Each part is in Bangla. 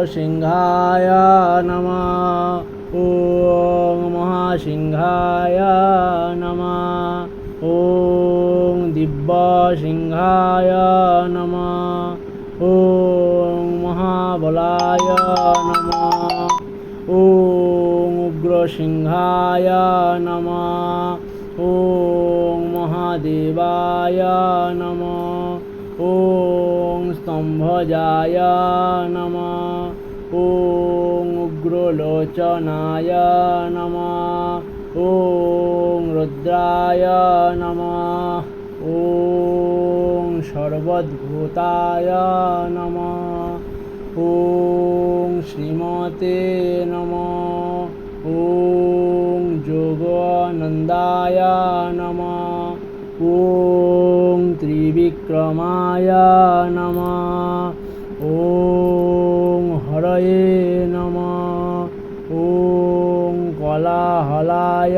নরসিংহায় নম ওং মহাসিংহায় নম ওং দিব্যসিংহায় নম ওং মহাবলায় নম ওং উগ্রসিংহায় নম ওং মহাদেবায় নম ॐ स्तम्भजाय नमः ॐ उग्रलोचनाय नमः ॐ रुद्राय नमः ॐ सर्वद्भूताय नमः ॐ श्रीमते नमः ॐ जोगानन्दाय नमः ॐ त्रिविक्रमाय नमः ॐ हरये नमः ॐ कलाहलाय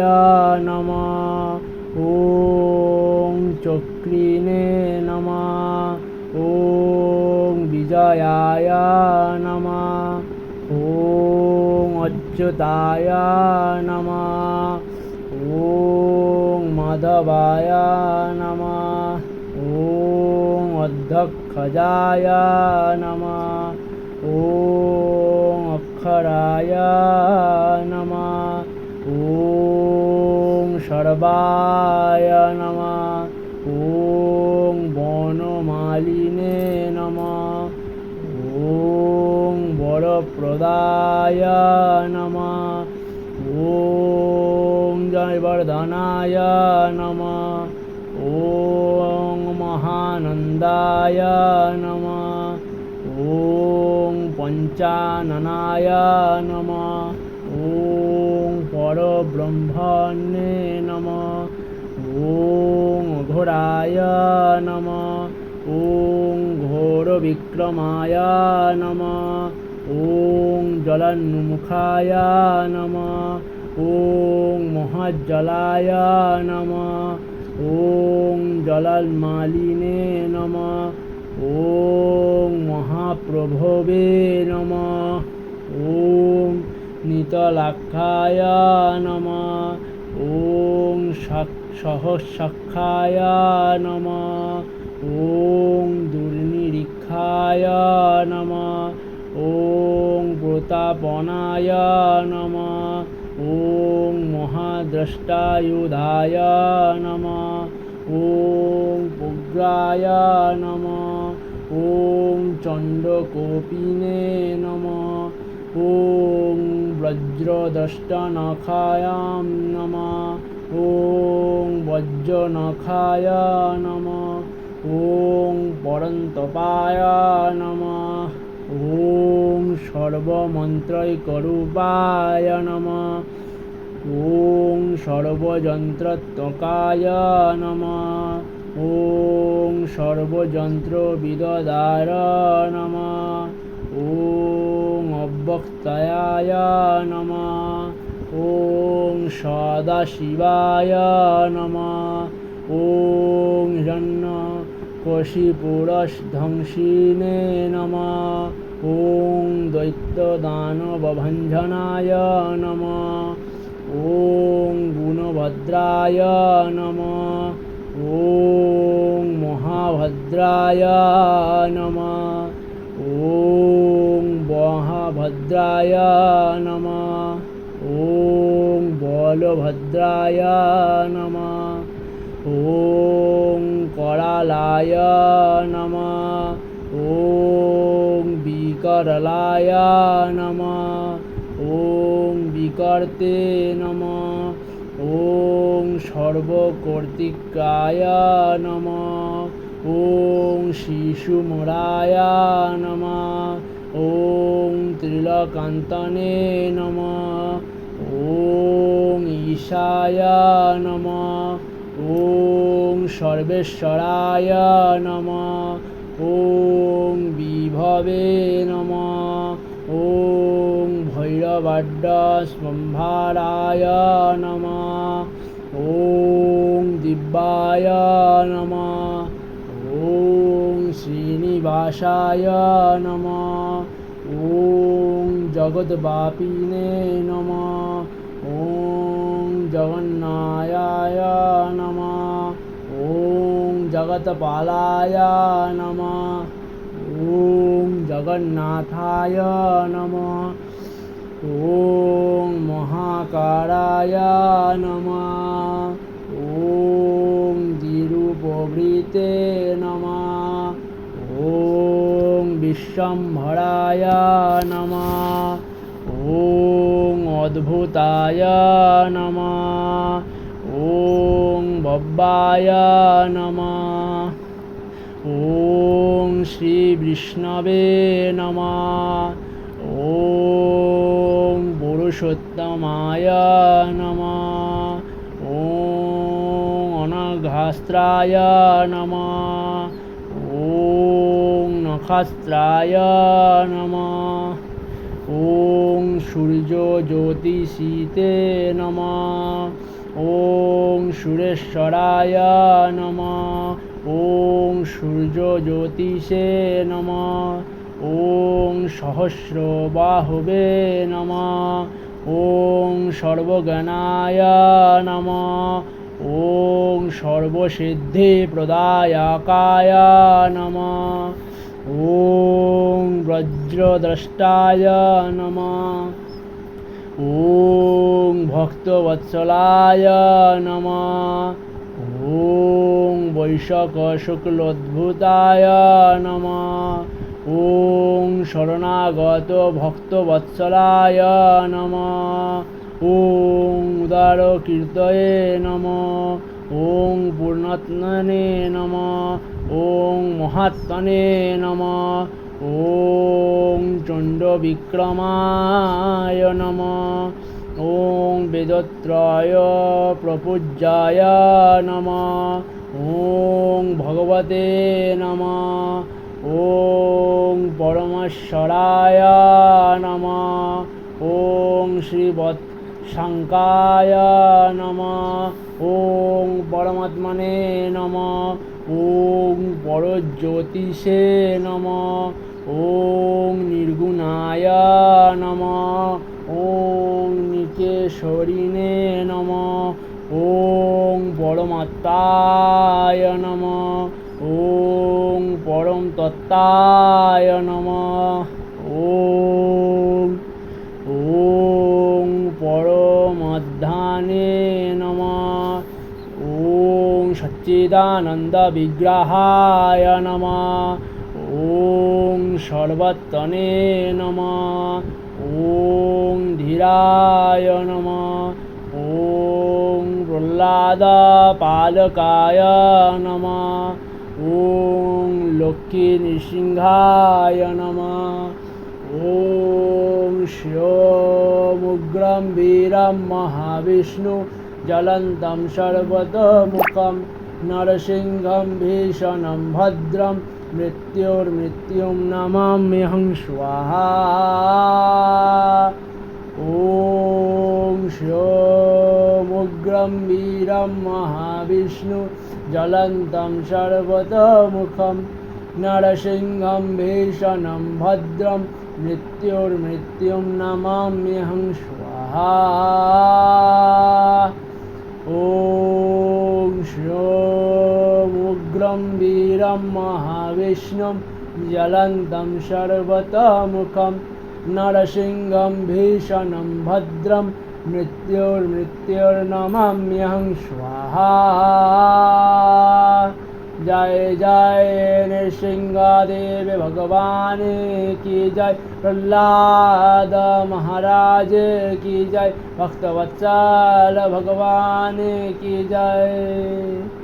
नमः ॐ चक्रिणे नमः ॐ विजयाय नमः ॐ अच्युताय नमः ॐ माधवाय नमः ॐ अध्यक्षजाय नमः ॐ अक्षराय नमः ॐ सर्वाय नमः ॐ वनमालिने नमः ॐ वरप्रदाय नमः ॐ जयवर्धनाय नमः ॐ महानन्दाय नमः ॐ पञ्चाननाय नमः ॐ परब्रह्मणे नमः ॐ घोराय नमः ॐ घोरविक्रमाय नमः ॐ जलन्मुखाय नमः ॐ জলায় নম ওং জলালমালিনে নম ওং মহাপ্রভবে নম ওং নিতলাক্ষায় নম ওং সহসাক্ষায় নম ওং দুর্নিরীক্ষায় নম ওং প্রতাপনায় নম ॐ महाद्रष्टायुधाय नमः ॐ पुग्राय नमः ॐ चण्डकोपिने नमः ॐ वज्रदष्टनखायां नमः ॐ वज्रनखाय नमः ॐ परन्तपाय नमः ॐ सर्वमन्त्रैकरूपाय नमः ॐ सर्वयन्त्रत्वकाय नमः ॐ सर्वयन्त्रविददार नमः ॐ अव्यक्तयाय नमः ॐ सदाशिवाय नमः ॐ जन्न कोशिपुरस्ध्वंसिने नमः ॐ दैत्यदानवभञ्जनाय नमः ওং গুণভদ্রায় নম ওং মহাভদ্রায় নম ওং মহাভদ্রায় নম ওং বলভদ্রায় নম ওং করালায় নম ওং বিকরলায় নম ওম বিকর্তে নম। ওম সর্বকর্তিকায় নম। ওং শিশুমরায়া নম। ওম ত্রিলকান্তনে নম। ওম ঈশায়া নম। ওম সর্বেশ্বরায় নম। ওম বিভবে নমঃ। भैरवाड्डस्वम्भाराय नमः ॐ दिव्याय नमः ॐ श्रीनिवासाय नमः ॐ जगद्व्यापिने नमः ॐ जगन्नायाय नमः ॐ जगत्पालाय नमः ॐ जगन्नाथाय नमः ॐ महाकाराय नमः ॐ तिरुपवृते नमः ॐ विश्वम्भराय नमः ॐ अद्भुताय नमः ॐ बब्बाय नमः ॐ श्रीविष्णवे नमः ॐ पुरुषोत्तमाय नमः ॐ अनघास्त्राय नमः ॐ नखस्त्राय नमः ॐ सूर्यज्योतिषीते नमः ॐ सुरेश्वराय नमः ॐ सूर्यज्योतिषे नमः ওং সহস্র বাহবে নমা ওং সর্বগণায় নমা ওং সর্বসিদ্ধি প্রদায়কায় নমা ওং ব্রজ্রদ্রষ্টায় নমা ওং ভক্তবৎসলায় নমা ওং বৈশক শুক্লোদ্ভুতায় নমা ওং শরণাগত ভক্তবৎসলায় নম। ওং উদার কীর্তয়ে নম। ওং পূর্ণত্নে নম। ওং মহাত্মনে নম। ওং চণ্ড বিক্রমায় নম। ওং বেদত্রয় প্রপূজ্যায় নম। ওং ভগবতে নমঃ। ওং পরমেশ্বরায় নম। ওং শ্রীবৎ শঙ্কায় নম। ওং পরমাত্মনে নম। ওং পরজ্যোতিষে নম। ওং নির্গুণা নম। ওং নিকেশরিণে নম। ওং পরমাত্মায় নম। ওং পরম তত্ত্বায় নম। ওং ওং পরম অধ্যানে নম। ওং সচ্চিদানন্দ বিগ্রহায় নম। ওং সর্বত্তনে নম। ওং ধীরায় নম। ওং প্রহ্লাদ পালকায় নমঃ। नमः ॐ लक्ष्मीनृसिंहाय नमः ॐ शिवमुग्रं वीरं महाविष्णु ज्वलन्तं सर्वतोमुखं नरसिंहं भीषणं भद्रं मृत्युर्मृत्युं नमाम्यहं स्वाहा ॐ शिवमुग्रं वीरं महाविष्णु ज्वलन्तं सर्वतोमुखं नरसिंहं भीषणं भद्रं मृत्युर्मृत्युं नमाम्यहं स्वाहा ॐ शिवमुग्रं वीरं महाविष्णुं ज्वलन्तं सर्वतोमुखं नरसिंहं भीषणं भद्रं मृत्युर्मृत्युर्नमाम्यहं स्वाहा जय जय नृसिंहदेव भगवान की जय प्रहलाद महाराज की जय भक्तवत्सल भगवान की जय